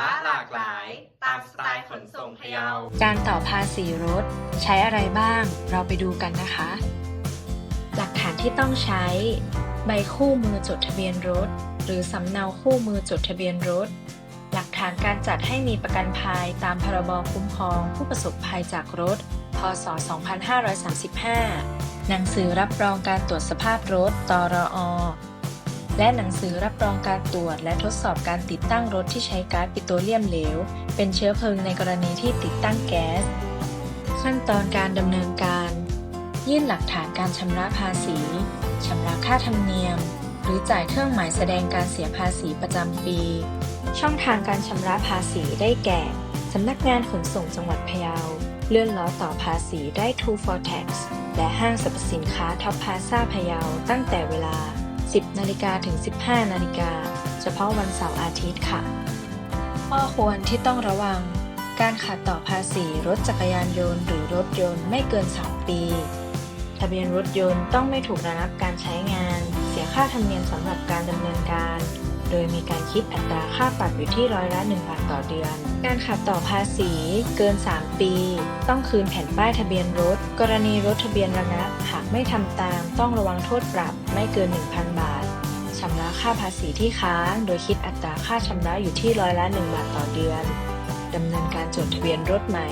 ระหลากหลาย ตามสไตล์ขนส่งพะเยาการต่อภาษีรถ ใช้อะไรบ้าง เราไปดูกันนะคะ หลักฐานที่ต้องใช้ ใบคู่มือจดทะเบียนรถ หรือสำเนาคู่มือจดทะเบียนรถ หลักฐานการจัดให้มีประกันภัยตามพรบคุ้มครอง ผู้ประสบภัยจากรถ พศ 2535 หนังสือรับรองการตรวจสภาพรถ ตรอ และหนังสือรับรองการตรวจ และทดสอบการติดตั้งรถที่ใช้ก๊าซปิโตรเลียมเหลว เป็นเชื้อเพลิงในกรณีที่ติดตั้งแก๊ส ขั้นตอนการดำเนินการ ยื่นหลักฐานการชำระภาษีชำระค่าธรรมเนียม หรือจ่ายเครื่องหมายแสดงการเสียภาษีประจำปี ช่องทางการชำระภาษีได้แก่สำนักงานขนส่งจังหวัดพะเยา เลื่อนล้อต่อภาษีได้ True for Tax และห้างสรรพสินค้าท็อปพาซาพะเยาตั้งแต่เวลา 10นาฬิกาถึง 15นาฬิกาเฉพาะวันเสาร์อาทิตย์ค่ะ ข้อควรที่ต้องระวัง การขาดต่อภาษีรถจักรยานยนต์หรือรถยนต์ไม่เกิน 3 ปี ทะเบียนรถยนต์ต้องไม่ถูกระงับการใช้งาน เสียค่าธรรมเนียมสำหรับการดำเนินการ โดยมีการคิดอัตราค่าปรับอยู่ที่ร้อยละ1บาทต่อเดือน การขาดต่อภาษีเกิน 3 ปี ต้องคืนแผ่นป้ายทะเบียนรถ กรณีรถทะเบียนระงับหากไม่ทำตาม ต้องระวังโทษปรับไม่เกิน 1,000 บาทชำระค่าภาษีที่ค้าง โดยคิดอัตราค่าชำระอยู่ที่ร้อยละ1บาทต่อเดือนดำเนินการจดทะเบียนรถใหม่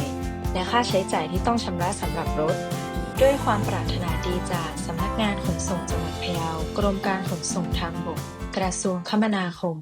และค่าใช้จ่ายที่ต้องชำระสำหรับรถ ด้วยความปรารถนาดีจากสำนักงานขนส่งจังหวัดพะเยากรมการขนส่งทางบก กระทรวงคมนาคม